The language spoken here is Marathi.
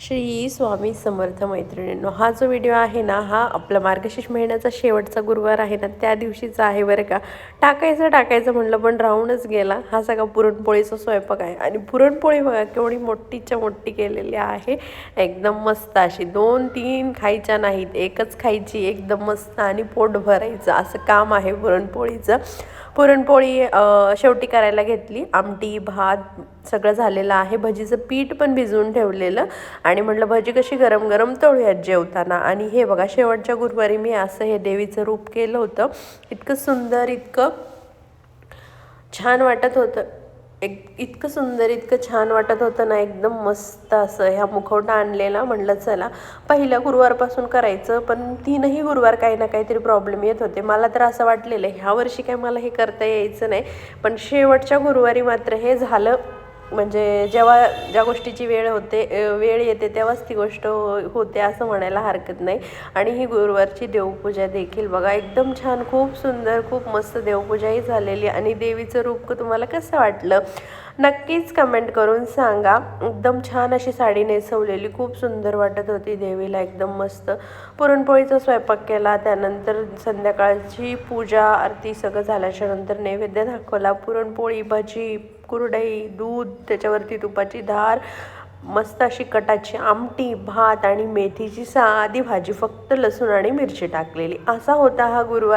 श्री स्वामी समर्थ मैत्रिणींनो हा जो व्हिडिओ आहे ना हा आपला मार्गशीर्ष महिन्याचा शेवटचा गुरुवार आहे ना त्या दिवशीचा आहे बरं का. टाकायचं टाकायचं म्हणलं पण राहूनच गेला. हा सगळा पुरणपोळीचा स्वयंपाक आहे. आणि पुरणपोळी बघा केवढी मोठीच्या मोठी केलेली आहे. एकदम मस्त अशी दोन तीन खायच्या नाहीत. एकच खायची एकदम मस्त. आणि पोट भरायचं. असं काम आहे पुरणपोळीचं. पुरणपोळी शेवटी करायला घेतली. आमटी भात सगळं झालेलं आहे. भजीचं पीठ पण भिजवून ठेवलेलं. आणि म्हटलं भजी कशी गरम गरम तळूयात जेवताना. आणि हे बघा शेवटच्या गुरुवारी मी असं हे देवीचं रूप केलं होतं. इतकं सुंदर इतकं छान वाटत होतं. एक इतकं सुंदर इतकं छान वाटत होतं ना एकदम मस्त असं ह्या मुखवटा आणलेला म्हणलं चला पहिल्या गुरुवारपासून करायचं पण तीनही गुरुवार काही ना काहीतरी प्रॉब्लेम येत होते. मला तर असं वाटलेलं ह्या वर्षी काय मला हे करता यायचं नाही पण शेवटच्या गुरुवारी मात्र हे झालं. म्हणजे जेव्हा ज्या गोष्टीची वेळ होते वेळ येते तेव्हाच ती गोष्ट हो- होते असं म्हणायला हरकत नाही. आणि ही गुरुवारची देवपूजा देखील बघा एकदम छान खूप सुंदर खूप मस्त देवपूजाही झालेली आणि देवीचं रूप तुम्हाला कसं वाटलं? नक्कीच कमेंट करून सांगा. एकदम छान अशी साडी नेसवलेली खूप सुंदर वाटत होती देवीला एकदम मस्त. पुरणपोळीचा स्वयंपाक केला त्यानंतर संध्याकाळची पूजा आरती सगळं झाल्याच्यानंतर नैवेद्य दाखवला पुरणपोळी भजी कुरडई दूध त्याच्यावरती तुपाची धार मस्त अशी कटाची आमटी भात आणि मेथीची साधी भाजी फक्त लसूण आणि मिरची टाकलेली. असा होता हा गुरुवार.